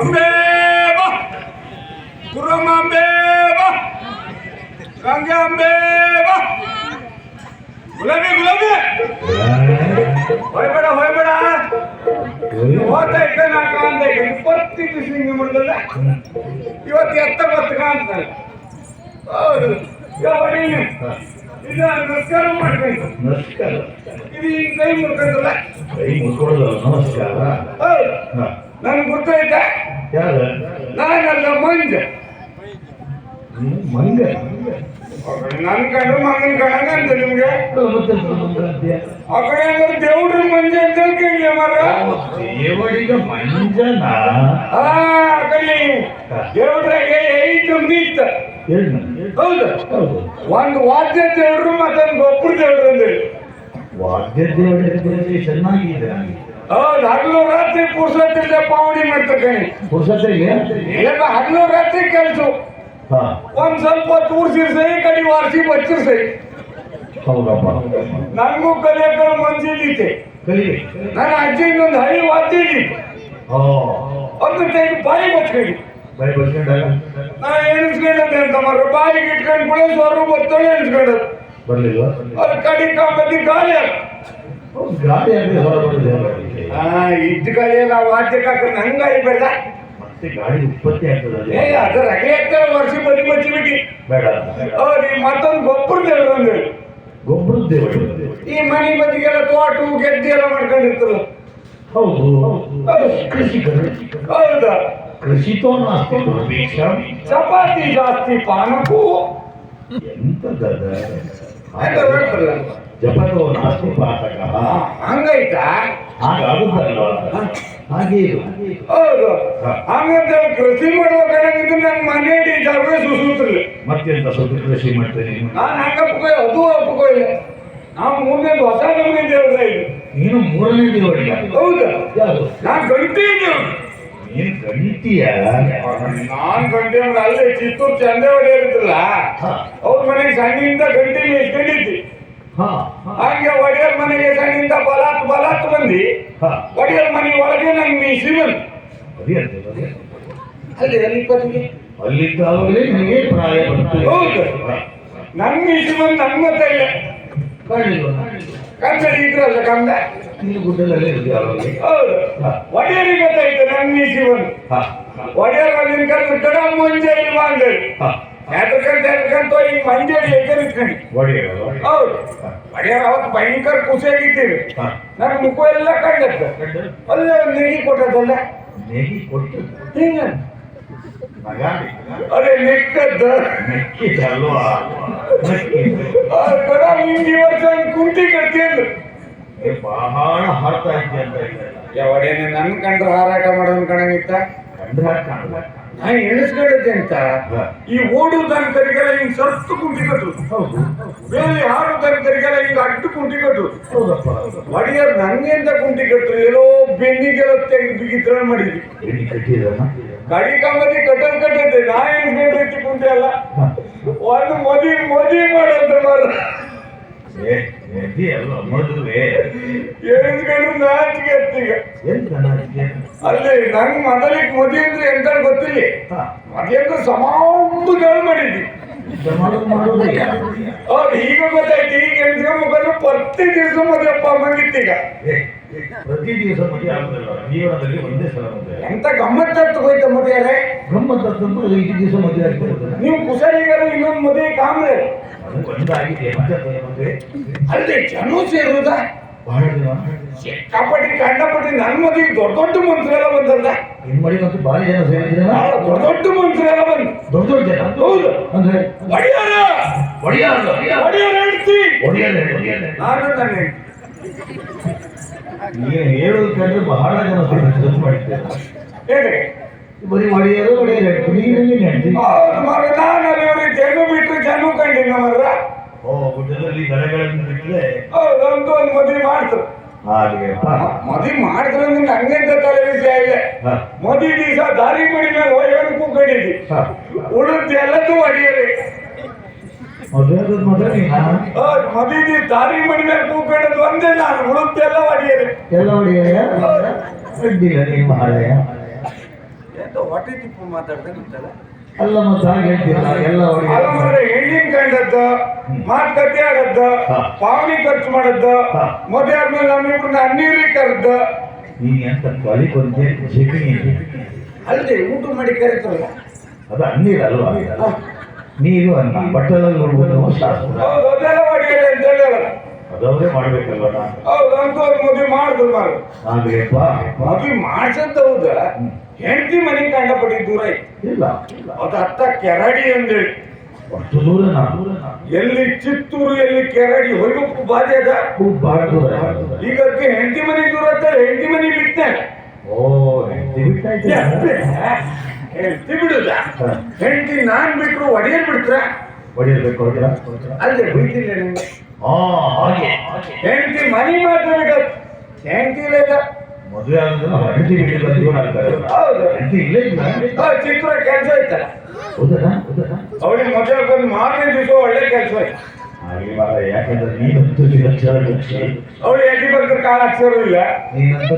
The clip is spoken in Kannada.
ಅಂಬೆ ಬಾ ಗುರಮ್ಮ ಅಂಬೆ ಬಾ ಗಂಗೆ ಅಂಬೆ ಬಾ ಗುಲಾಬಿ ಗುಲಾಬಿ ಹೋಯ್ಬೇಡ ಹೋಯ್ಬೇಡ ಹೋಗ್ತಾ ಇದ್ದೆ ನಾ ಕಾಣ್ತಾ ಇದ್ದೆ ಇಪ್ಪತ್ತು ದಿವಸ ಹಿಂಗೆ ಇವತ್ತು ಎತ್ತ ಗೊತ್ತು ಕಾಣ್ತಾ ಹೌದು ಇದು ನಮಸ್ಕಾರ ಮಾಡ್ಬೇಕು ನಮಸ್ಕಾರ ಇದು ಈ ಕೈ ಮುಡ್ಕೊಂಡಲ್ಲ ಕೈ ಮುಡ್ಕೊಳ್ಳಲ್ಲ ನಮಸ್ಕಾರ ಹೌದು. ನನ್ಗೆ ಗೊತ್ತಾಯ್ತಾ? ಯಾರ? ನಾನಲ್ಲ ಮಂಜ. ನೀನು ಮಂಗ ನನ್ ಕಂಡು ಮಗನ್ ಕಂಡಂಗ ಅಂತ ನಿಮ್ಗೆ? ಆ ಕಡೆ ಅಂದ್ರೆ ದೇವ್ರ ಮಂಜ ಅಂತ ಕೇಳಿ ಮರ ದೇವರಿಗೆ ಮಂಜನ? ಆ ಕಡೆ ದೇವ್ರಾಗೆ ಐದು ಹೇಳಿ ಹೌದು. ಒಂದು ವಾದ್ಯ ದೇವ್ರು ಮತ್ತೊಂದು ಗೊಬ್ಬರ ದೇವ್ರು ಅಂದ್ರೆ. ವಾದ್ಯ ದೇವ್ರ ಚೆನ್ನಾಗಿದೆ ಹಗಲು ರಾತ್ರಿ ಪುರುಷತ್ತಿಂದ ಪಾವಣಿ ಮಾಡ್ತಕ್ಕಣಿ ಪುರುಷತೆಗೆ ಇಲ್ಲ ಹಗಲು ರಾತ್ರಿ ಕೆಲಸ ಹಾ ಒಂದ್ ಸ್ವಲ್ಪ ತೂರ್ಸಿರ್ಸೈ ಕಡಿ ವಾರ್ಸಿ ಬಚ್ಚಿರ್ಸೈ ಹೌದಪ್ಪ ನನಗೂ ಕಲಿಯಕ್ಕ ಮನ್ಸಿದ್ದೀತೆ ಕಲಿ ನನ್ನ ಅಜ್ಜಿ ಇನ್ನೊಂದು ಹಳಿ ವಾದ್ಯ ಇದ್ದಿತ್ತು ಹೋ ಒಂದು ತೆಗೆದು ಬಾಯಿ ಬಚ್ಕಡಿ ಬೈ ಬರ್ಕೊಂಡಾಗ ನಾ ಎಣಿಸ್ಕೊಂಡಂತೆ ಅಂತ ಮರ ಬಾಯಿಗೆ ಇಟ್ಕೊಂಡು ಕೂಡ ಸ್ವರ ಬತ್ತಳೆ ಎಣಿಸ್ಕೊಂಡದ್ದು ಬರ್ಲಿಲ್ವಾ ಅದು ಕಡಿ ಕಾಂಬದಿ ಗಾಳಿ ಆಗ ಹೌದು, ಗಾಡಿ ಇದ್ದ ಗಾಳಿ ನಾವು ಹಾಕೊಂಡು ಹಂಗಾಗಿ ಬೇಡ. ಮತ್ತೆ ಉತ್ಪತ್ತಿ ಆಗ್ತದೆ. ಏ ಅದು ರಗೆ ಆಗ್ತಾರೆ ವರ್ಷ ಬದಿ ಬಚ್ಚಿ ಬಿಟ್ಟು ಬೇಡ. ಅವ್ರು ಮತ್ತೊಂದು ಗೊಬ್ಬರ ದೇವ್ರು ಅಂದ್ರೆ. ಗೊಬ್ಬರದ ದೇವರು ಈ ಮನೆ ಬದಿಗೆಲ್ಲ ತೋಟ ಗೆದ್ದೆ ಎಲ್ಲ ಮಾಡ್ಕೊಂಡಿರ್ತಾರೆ ಹೌದು. ಕೃಷಿಕರು ಹೌದಾ? ಕೃಷಿ ನಾಸ್ತಿ ದುರ್ಭಿಕ್ಷ ಚಪಾತಿ ಜಾಸ್ತಿ ಪಾನಕ್ಕೂ ಎಂತದದ ಜಪತೋ ನಾಸ್ತಿ ಪಾತಕ. ಹಂಗೈತ ಹಾಗಾಗುತ್ತಲ್ವ ಹಾಗೆ ಇದು ಹೌದು. ಹಂಗಂತ ಕೃಷಿ ಮಾಡ್ಬೇಕಾಗಿದ್ದು ನನ್ನ ಜಾಗ ಸುಸುತ್ತಿಲ್ಲ ಮತ್ತೆಂತ ಸ್ವಲ್ಪ ಕೃಷಿ ಮಾಡ್ತೇನೆ ನಾನು? ಹಂಗ ಒಪ್ಕೊ ಅದು ಒಪ್ಕೋ ಇಲ್ಲ ನಾವು ಮೂರನೇದು ಹೊಸ ದೇವ್ರ ಇದು. ನೀನು ಮೂರನೇ ಹೌದು. ನಾನು ಗಂಟಿ ದೇವ್ರು ನೀನು ಗಂಟಿಯ? ನಾನ್ ಗಂಟೆ ಅಲ್ಲೇ ಚಿತ್ತೂರು ಚಂದೆ ಹೊಡೆಯರಿದ್ರಲ್ಲ ಹಾ. ಅವ್ರ ಮನೆಗೆ ಸಣ್ಣಿಂದ ಗಂಟಿ ಗಂಡಿದ್ದಿ ಹಾ ಹಾಗೆ ಒಡೆಯರ್ ಮನೆಗೆ ಸಣ್ಣಿಂದ ಬಲಾತ್ ಬಲಾತ್ ಬಂದಿ. ಹಾ. ಒಡೆಯರ್ ಮನೆ ಒಳಗೆ ನಂಗೆ ಮೀಸಿ ಬಂದು. ಅಲ್ಲಿ ಅಲ್ಲಿ ಪತಿಗೆ ಅಲ್ಲಿದ್ದಾಗಲೇ ನನಗೆ ಪ್ರಾಯ ಬಂತು. ಹೌದು. ನಂಗೆ ಮೀಸಿ ಬಂದು ನಂಗೆ ಗೊತ್ತಾಯಿಲ್ಲ ಕಾಣಲಿಲ್ವಾ? ಕನ್ನಡ ಇದ್ರಲ್ಲ ಕಂದ ನೀನು ಗುಡ್ಡದಲ್ಲೇ ಇದ್ದೆ ಅವಾಗ ಹೌದು. ಹಾ. ಒಡೆಯರಿಗೆ ಗೊತ್ತಾಯ್ತು ನಂಗೆ ಮೀಸಿ ಬಂದು ಹಾ. ಒಡೆಯರ್ ಬಂದಿನ ಕಲ್ಲು ಕಡ ಮುಂಜೆ ಇಲ್ವಾ ಅಂದೇಳಿ ಹಾ. ಎದ್ರಕಂತ ಎದ್ರಕಂತ ಈಗ ಮಂಜೇಳಿ ಎದುರಿಸ್ಕೊಂಡು ಒಡೆಯರು ಹೌದು. ಒಡೆಯರ್ ಅವತ್ತು ಭಯಂಕರ ಖುಷಿಯಾಗಿದ್ದೀವಿ ಹಾ. ನನ್ನ ಮುಖ ಎಲ್ಲ ಕಂಡದ್ದು. ಅಲ್ಲೇ ಒಂದು ನೆಗಿ ಕೊಟ್ಟದಲ್ಲ ನೆಗಿ ಕೊಟ್ಟು? ಹಿಂಗ ನಗಾಡಿ? ಅದೇ ನೆಕ್ಕದ್ದು. ಮೆಕ್ಕಿದಲ್ವಾ ಮೆಕ್ಕಿದ್ದು. ಆ ಕಡ ಹಿಂದಿ ವರ್ಷ ಒಂದು ಕುಂಟಿ ಕಟ್ತಿದ್ದು ಏ, ಬಹಳ ಹಾರ್ತಾ ಇದ್ದೆ ಅಂತ. ಯಾವಡೇನೆ ನನ್ ಕಂಡ್ರೆ ಹಾರಾಟ ಮಾಡೋನ್ ಕಣಂಗಿತ್ತ ಹಾಗೆ. ನಾನು ಎಣಿಸ್ಕೊಂಡಿದ್ದೆ ಅಂತ? ಈ ಓಡು ಕರಿಗೆಲ್ಲ ಹಿಂಗ್ ಸರ್ತು ಕುಂಟಿ ಕಟ್ಟು ಹೌದು. ಬೇರೆ ಯಾರು ಕರಿಗೆಲ್ಲ ಹಿಂಗ್ ಅಡ್ಡು ಕುಂಟಿ ಕಟ್ಟು ಹೌದಪ್ಪ ಹೌದು. ಒಡೆಯರ್ ನಂಗೆ ಅಂತ ಎಲ್ಲೋ ಬೆನ್ನಿಗೆಲ್ಲ ತೆಗೆದು ಬಿಗಿತ್ರ ಮಾಡಿದ್ವಿ ಎಣ್ಣೆ ಕಟ್ಟಿದನ? ಕಡಿ ಕಾಮದಿ ಕಟ್ಟದ್ ಕಟ್ಟದ್ದೆ. ನಾ ಎಣಿಸ್ಕೊಂಡ್ರಿ ಕುಂಟಿ ಅಲ್ಲ. ಒಂದು ಮದಿ ಮದಿ ಮಾಡಂತ ಮಾರ ಅಲ್ಲಿ ನಂಗ್ ಮೊದಲಿಗೆ ಮದಿ ಅಂದ್ರೆ ಎಂತ ಗೊತ್ತಿಲ್ಲ. ಮದಿ ಅಂದ್ರೆ ಗಳು ಮಾಡಿದ್ವಿ? ಅವ್ರು ಈಗ ಗೊತ್ತಾಯ್ತು ಈಗ ಎಣಿಸ್ಕೊಂಡ್ರೆ ಪ್ರತಿ ದಿವಸ ಮದಿ ಅಪ್ಪ ಅಮ್ಮಂಗಿತ್ತೀಗ ಪ್ರತಿ ದಿವಸ ಮದುವೆ ಆಗುದಿಲ್ಲ. ಜೀವನದಲ್ಲಿ ಒಂದೇ ಸಲ ಮದುವೆ ಎಂತ ಗಮ್ಮತ್ತು ಹೋಯ್ತ ಮದುವೆ ಗಮ್ಮತ್ತಂತಂದ್ರೆ ಐದು ದಿವಸ ಮದುವೆ ಆಗ್ತಾ ನೀವು ಕುಸರಿಗರು ಇನ್ನೊಂದು ಮದುವೆ ಕಾಮ್ರೆ ಒಂದಾಗಿದೆ ಮದುವೆ ಅಲ್ಲದೆ ಜನ ಸೇರುವುದ ಬಹಳ ಸಿಕ್ಕಾಪಟ್ಟಿ ಕಂಡಪಟ್ಟಿ ನನ್ನ ಮದುವೆ ದೊಡ್ಡ ದೊಡ್ಡ ಮನುಷ್ಯರೆಲ್ಲ ಬಂದಲ್ಲ ನಿಮ್ಮ ಮಡಿಗಂತೂ ಭಾರಿ ಜನ ಸೇರಿದ್ರೆ ಆ ದೊಡ್ಡ ದೊಡ್ಡ ಮನುಷ್ಯರೆಲ್ಲ ಬಂದು ದೊಡ್ಡ ದೊಡ್ಡ ಜನ ಹೌದು ಅಂದ್ರೆ ಒಡೆಯರ ಒಡೆಯರ ಒಡೆಯರ ಹೇಳ್ತಿ ಒಡೆಯರ ನಾನು ತಾನೆ ನೀನು ಹೇಳೋದು ಕಂಡ್ರೆ ಬಹಳ ಜನ ಸೇರಿ ಮಾಡಿದ್ದೇನೆ ಹೇಗೆ ಬರೀ ಒಡೆಯರು ಒಡೆಯರ. ಹೇಳ್ತೀನಿ ನೀನು ಹೇಳ್ತೀನಿ ಹೌದು ಮರ ನಾನು ಅಲ್ಲಿ ಅವ್ರಿಗೆ ಜನ ಬಿಟ್ಟು ಕಂಡಿನ ಮರ ಓ ಗುಡ್ಡದಲ್ಲಿ ಬಿಟ್ಟರೆ ಒಂದು ಒಂದು ಮದುವೆ ಮಾಡ್ತಾರೆ ಹಾಗೆ. ಮದುವೆ ಮಾಡಿದ್ರೆ ನಿಮ್ಗೆ ತಲೆ ವಿಷಯ ಇದೆ ಹಾ. ಮದುವೆ ದಿವಸ ದಾರಿ ಮಡಿ ಮೇಲೆ ಹೋಗಿ ಕೂಕೊಂಡಿದ್ದಿ. ಉಳಿದ ಎಲ್ಲದೂ ಒಡೆಯರಿ ಮದುವೆ? ದಾರಿ ಮಡಿ ಮೇಲೆ ಕೂತ್ಕೊಂಡದ್ದು ಒಂದೇ ನಾನು. ಉಳಿದೆಲ್ಲ ಒಡೆಯರಿ ಎಲ್ಲ ಒಡೆಯರ ಅಡ್ಡಿಲ್ಲ ನೀನು ಮಹಾರಾಯ ಹೊಟ್ಟೆ ತಿಪ್ಪು ಇರ್ತಲ್ಲ ಎಲ್ಲ ಅವ್ರಿಗೆ ಮಾರ್ರೆ, ಹೆಣ್ಣಿನ ಕಂಡದ್ದು ಮಾತುಕತೆ ಆಡದ್ದು ಹಾ. ಪಾವನಿ ಖರ್ಚು ಮಾಡದ್ದು. ಮದುವೆ ಆದ್ಮೇಲೆ ನಮ್ಮಿಬ್ರನ್ನ ಅನ್ನೀರಿ ಕರೆದ್ದ ನೀ ಎಂತ ಕಲಿ ಕೊಂಚೆ ಶೆಕಿನಿ ಅಲ್ಲದೆ ಊಟ ಮಾಡಿ ಕರೀತಾರಲ್ಲ. ಅದು ಅನ್ನೀರಲ್ವಾ. ನೀರು ಅನ್ನ ಬಟ್ಟಲಲ್ಲಿ ನೋಡ್ಬೋದು ಶಾಸ್ತ್ರ. ಅದೆಲ್ಲ ಅಂತ ಹೇಳಲ್ಲ ಅದವರೇ ಮಾಡ್ಬೇಕಲ್ವ? ಹೌದು ಅಂತ ಮದುವೆ ಮಾಡಿದ್ರು ಆಗ್ಲೇಪ್ಪ ಮದುವೆ ಮಾಡ್ಸಂತ ಹೌದ? ಹೆಂಡತಿ ಮನೆ ಕಂಡಪಟ್ಟಿ ದೂರ ಐತಿ ಇಲ್ಲ ಅದು ಅತ್ತ ಕೆರಡಿ ಅಂದೇಳಿ ಎಲ್ಲಿ ಚಿತ್ತೂರು ಎಲ್ಲಿ ಕೆರಡಿ ಹೊಯ್ಬೇಕು ಬಾಧೆ ಅದ? ಈಗ ಅದಕ್ಕೆ ಹೆಂಡತಿ ಮನೆ ದೂರ ಅಂತ ಹೆಂಡತಿ ಮನೆ ಬಿಟ್ಟೆ ಓ ಹೆಂಡ್ತಿ ಬಿಡುದ. ಹೆಂಡತಿ ನಾನ್ ಬಿಟ್ರು ಒಡೆಯರ್ ಬಿಡ್ತ್ರ? ಹೊಡಿರ್ಬೇಕು ಅಲ್ಲೇ ಬೈತಿಲ್ಲ ಹೆಂಡತಿ ಮನೆ ಮಾತ್ರ ಬಿಡ. ಹೆಂಡತಿ ಇಲ್ಲ. ಮದುವೆ ಆದ್ರೆ ಹೆಂಡತಿ ಬಿಟ್ಟು ಜೀವನ ಆಗ್ತಾರೆ. ಹೌದು. ಹೆಂಡತಿ ಇಲ್ಲೇ ಇಲ್ಲ ಆ ಚಿತ್ರ ಕೆಲಸ ಹೌದಾ ಅವಳಿಗೆ ಮದುವೆ ಬಂದು ಮಾರನೇ ದಿವಸ ಒಳ್ಳೆ ಕೆಲಸ ಮಾರ ಯಾಕಂದ್ರೆ ನೀನಂತೂ ಅವಳು ಎಲ್ಲಿ ಬರ್ತಾರೆ ಕಾಲ ಅಕ್ಷರ ಇಲ್ಲ? ನೀನಂತ